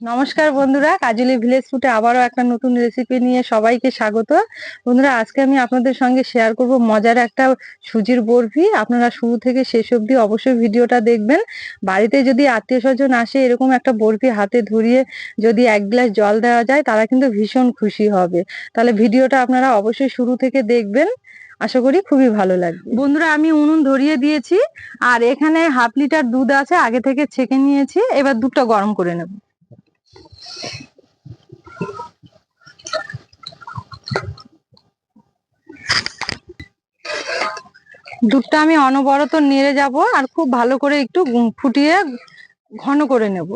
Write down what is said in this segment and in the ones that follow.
নমস্কার বন্ধুরা, কাজলি ভিলেজ ফুটে আবারও একটা নতুন রেসিপি নিয়ে সবাইকে স্বাগত। বন্ধুরা, আজকে আমি আপনাদের সঙ্গে শেয়ার করব মজার একটা সুজির বরফি। আপনারা শুরু থেকে শেষ অবধি অবশ্যই ভিডিওটা দেখবেন। বাড়িতে যদি আত্মীয় স্বজন আসে, এরকম একটা বরফি হাতে ধরিয়ে যদি এক গ্লাস জল দেওয়া যায়, তারা কিন্তু ভীষণ খুশি হবে। তাহলে ভিডিওটা আপনারা অবশ্যই শুরু থেকে দেখবেন। আশা করি খুবই ভালো লাগবে। বন্ধুরা, আমি উনুন ধরিয়ে দিয়েছি। আর এখানে হাফ লিটার দুধ আছে, আগে থেকে ছেঁকে নিয়েছি। এবার দুধটা গরম করে নেব। দুধটা আমি অনবরত নেড়ে যাব আর খুব ভালো করে একটু ফুটিয়ে ঘন করে নেব।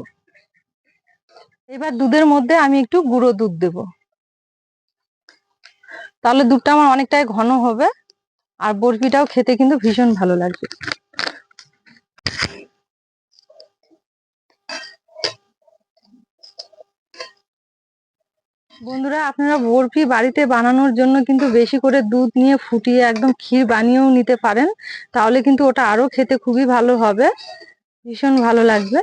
এবার দুধের মধ্যে আমি একটু গুঁড়ো দুধ দেব। তাহলে দুধটা আমার অনেকটাই ঘন হবে আর বরফিটাও খেতে কিন্তু ভীষণ ভালো লাগবে। বন্ধুরা, আপনারা বরফি বাড়িতে বানানোর জন্য কিন্তু বেশি করে দুধ নিয়ে ফুটিয়ে একদম ক্ষীর বানিয়েও নিতে পারেন। তাহলে কিন্তু ওটা আরও খেতে খুবই ভালো হবে। ভীষণ ভালো লাগবে।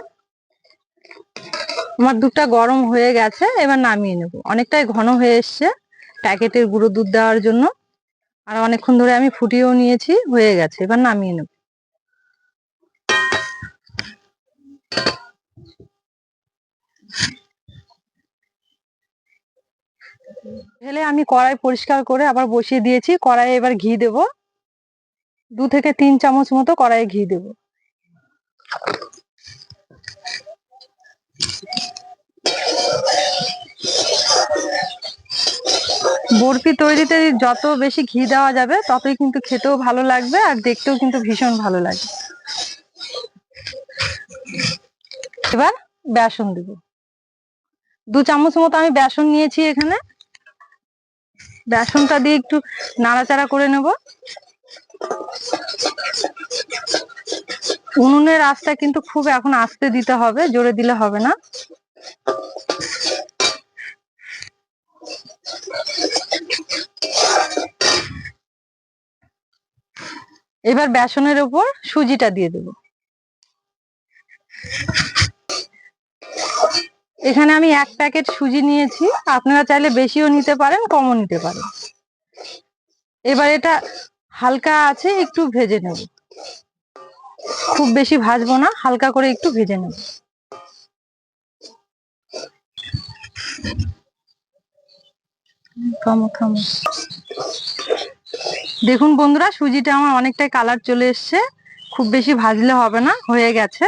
আমার দুধটা গরম হয়ে গেছে, এবার নামিয়ে নেব। অনেকটাই ঘন হয়ে এসছে প্যাকেটের গুঁড়ো দুধ দেওয়ার জন্য। আর অনেকক্ষণ ধরে আমি ফুটিয়েও নিয়েছি, হয়ে গেছে। এবার নামিয়ে নেব। ঢেলে আমি কড়াই পরিষ্কার করে আবার বসিয়ে দিয়েছি। কড়াইয়ে এবার ঘি দেব। দু থেকে তিন চামচ মতো কড়াইয়ে ঘি দেব। বরফি তৈরিতে যত বেশি ঘি দেওয়া যাবে, ততই কিন্তু খেতেও ভালো লাগবে আর দেখতেও কিন্তু ভীষণ ভালো লাগবে এবার বেসন দেব। দু চামচ মতো আমি বেসন নিয়েছি এখানে। বেসনটা দিয়ে একটু নাড়াচাড়া করে নেব। উনুনের আঁচটা কিন্তু খুব এখন আস্তে দিতে হবে, জোরে দিলে হবে না। এবার বেসনের উপর সুজিটা দিয়ে দেব। এখানে আমি এক প্যাকেট সুজি নিয়েছি। আপনারা চাইলে বেশিও নিতে পারেন, কমও নিতে পারেন। এবার এটা হালকা আছে, একটু ভেজে নেব। খুব বেশি ভাজবো না, হালকা করে একটু ভেজে নেব। দেখুন বন্ধুরা, সুজিটা আমার অনেকটাই কালার চলে এসছে। খুব বেশি ভাজলে হবে না, হয়ে গেছে।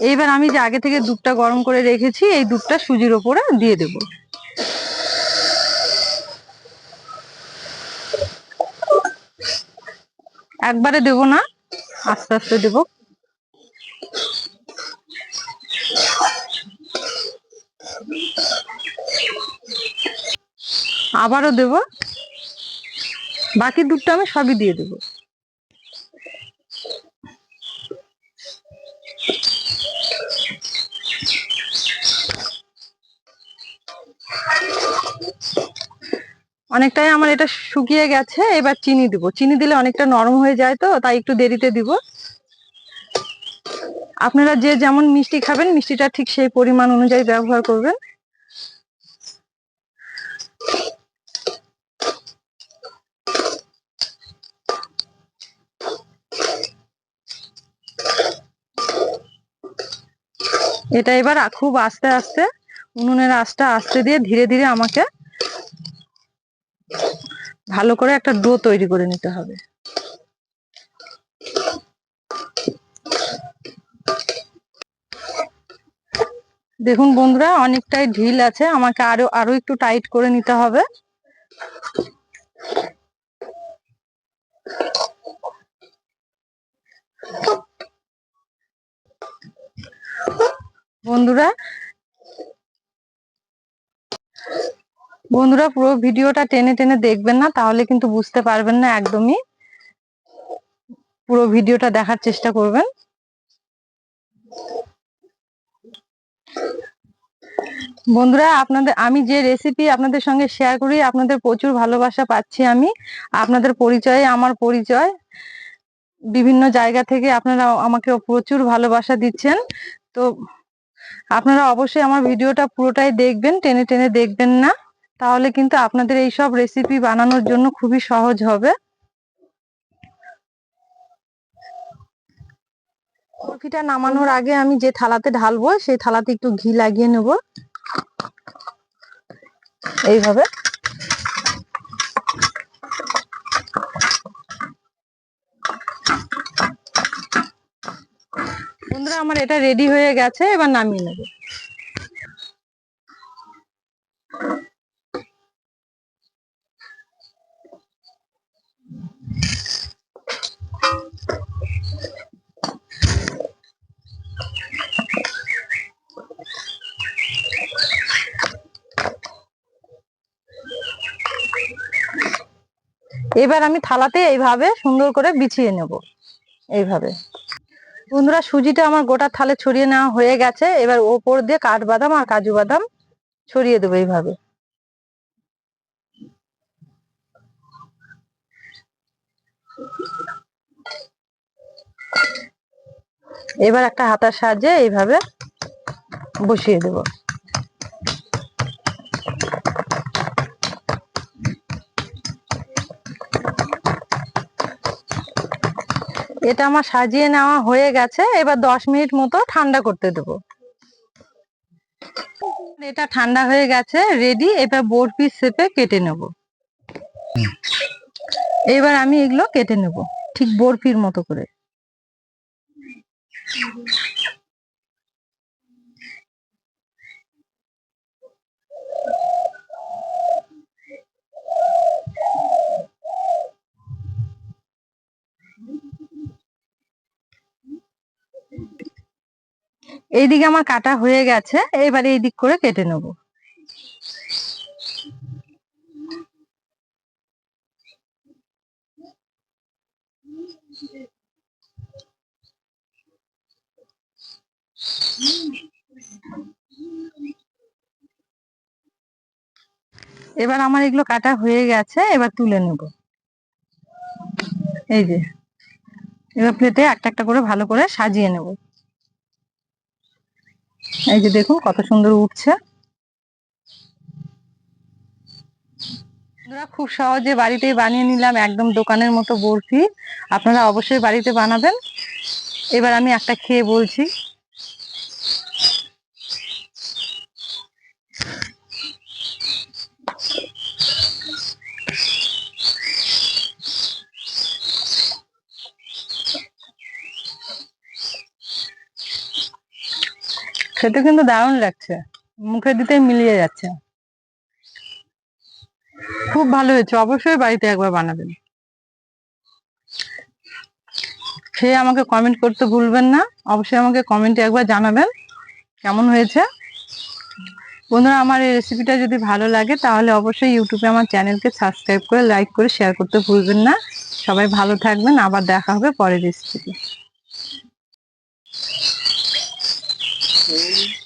এইবার আমি যে আগে থেকে দুধটা গরম করে রেখেছি, এই দুধটা সুজির ওপরে দিয়ে দেব। একবারে দেব না, আস্তে আস্তে দেব। আবারও দেব। বাকি দুধটা আমি সবই দিয়ে দেবো। অনেকটাই আমার এটা শুকিয়ে গেছে, এবার চিনি দিব। চিনি দিলে অনেকটা নরম হয়ে যায় তো, তাই একটু দেরিতে দিব। আপনারা যে যেমন মিষ্টি খাবেন, মিষ্টিটা ঠিক সেই পরিমাণ অনুযায়ী ব্যবহার করবেন। এটা এবার খুব আস্তে আস্তে উনুনের আঁচটা আস্তে দিয়ে ধীরে ধীরে আমাকে ভালো করে একটা ডো তৈরি করে নিতে হবে। দেখুন বন্ধুরা, অনেকটাই ঢিল আছে, আমাকে আরও আরও একটু টাইট করে নিতে হবে। বন্ধুরা বন্ধুরা পুরো ভিডিওটা টেনে টেনে দেখবেন না, তাহলে কিন্তু বুঝতে পারবেন না একদমই। পুরো ভিডিওটা দেখার চেষ্টা করবেন। বন্ধুরা, আপনাদের, আমি যে রেসিপি আপনাদের সঙ্গে শেয়ার করি, আপনাদের প্রচুর ভালোবাসা পাচ্ছি আমি। আপনাদের পরিচয়ে, আমার পরিচয়। বিভিন্ন জায়গা থেকে আপনারা আমাকে প্রচুর ভালোবাসা দিচ্ছেন। তো আপনারা অবশ্যই আমার ভিডিওটা পুরোটাই দেখবেন, টেনে টেনে দেখবেন না। তাহলে কিন্তু আপনাদের এই সব রেসিপি বানানোর জন্য খুবই সহজ হবে। বরফিটা নামানোর আগে আমি যে থালাতে ঢালবো, সেই থালাতে একটু ঘি লাগিয়ে নেব। এইভাবে। বন্ধুরা, আমার এটা রেডি হয়ে গেছে, এবার নামিয়ে নেব। এবার আমি থালাতে এইভাবে সুন্দর করে বিছিয়ে নেব, এইভাবে। বন্ধুরা, সুজিটা আমার গোটা থালে ছড়িয়ে নেওয়া হয়ে গেছে। এবার ওপর দিয়ে কাঠবাদাম আর কাজু বাদাম ছড়িয়ে দেবো এইভাবে। এবার একটা হাতার সাহায্যে এইভাবে বসিয়ে দেবো। এটা আমার সাজিয়ে নেওয়া হয়ে গেছে। এবার দশ মিনিট মতো ঠান্ডা করতে দেব। এটা ঠান্ডা হয়ে গেছে রেডি এবার বরফি শেপে কেটে নেব। এবার আমি এগুলো কেটে নেব, ঠিক বরফির মতো করে। এইদিকে আমার কাটা হয়ে গেছে, এবারে এই দিক করে কেটে নেব। এবার আমার এগুলো কাটা হয়ে গেছে, এবার তুলে নেব। এই যে, এবার প্লেটে একটা একটা করে ভালো করে সাজিয়ে নেব। এই যে দেখুন কত সুন্দর উঠছে। খুব সহজে বাড়িতেই বানিয়ে নিলাম একদম দোকানের মতো বরফি। আপনারা অবশ্যই বাড়িতে বানাবেন। এবার আমি একটা খেয়ে বলছি। খেতে কিন্তু দারুণ লাগছে। মুখে দিতে মিলিয়ে যাচ্ছে। খুব ভালো হয়েছে। অবশ্যই বাড়িতে একবার বানাবেন। খেয়ে আমাকে কমেন্ট করতে ভুলবেন না। অবশ্যই আমাকে কমেন্টে একবার জানাবেন কেমন হয়েছে। বন্ধুরা, আমার এই রেসিপিটা যদি ভালো লাগে, তাহলে অবশ্যই ইউটিউবে আমার চ্যানেলকে সাবস্ক্রাইব করে লাইক করে শেয়ার করতে ভুলবেন না। সবাই ভালো থাকবেন। আবার দেখা হবে পরের রেসিপিতে foi